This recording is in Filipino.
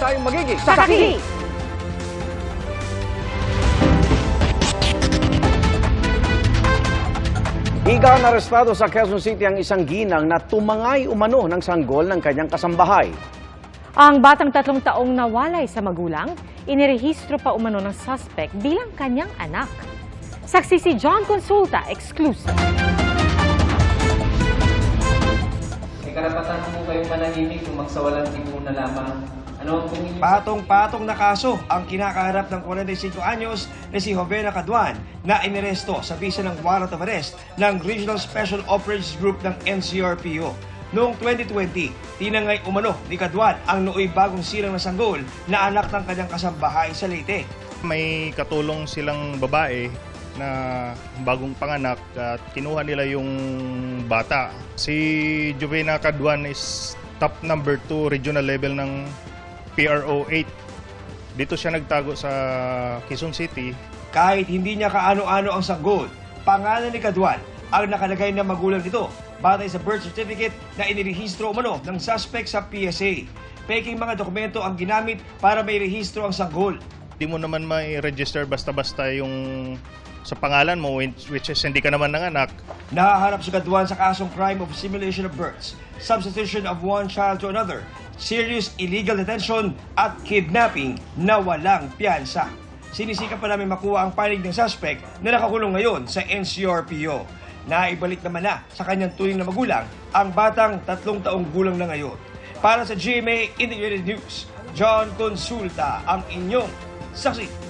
tayo magiging Sakaki! Higa na arestado sa Quezon City ang isang ginang na tumangay umano ng sanggol ng kanyang kasambahay. Ang batang tatlong taong nawalay sa magulang, inirehistro pa umano ng suspect bilang kanyang anak. Saksi si John Consulta, exclusive. Karapatan po kayong manahimik kung magsawalang tibo na lamang. Ano ang kung inyong Patong-patong na kaso ang kinakaharap ng 45 anyos na si Jovena Caduan na iniresto sa bisa ng warrant of arrest ng Regional Special Operations Group ng NCRPO. Noong 2020, tinangay umano ni Caduan ang nooy bagong silang na sanggol na anak ng kanyang kasambahay sa Leyte. May katulong silang babae na bagong panganak at kinuha nila yung bata. Si Jovena Caduan is top number 2 regional level ng PRO 8. Dito siya nagtago sa Quezon City. Kahit hindi niya kaano-ano ang sanggol, pangalan ni Caduan ang nakalagay na magulang nito batay sa birth certificate na inirehistro umano ng suspect sa PSA. Peking mga dokumento ang ginamit para may rehistro ang sanggol. Di mo naman may register basta-basta yung sa pangalan mo which is hindi ka naman nanganak. Nahaharap si Caduan sa kasong crime of simulation of births, substitution of one child to another, serious illegal detention at kidnapping na walang piyansa. Sinisika pa namin makuha ang panig ng suspect na nakakulong ngayon sa NCRPO. Naibalik naman na sa kanyang turing na magulang ang batang tatlong taong gulang na ngayon. Para sa GMA Integrated News, John Consulta ang inyong saksi.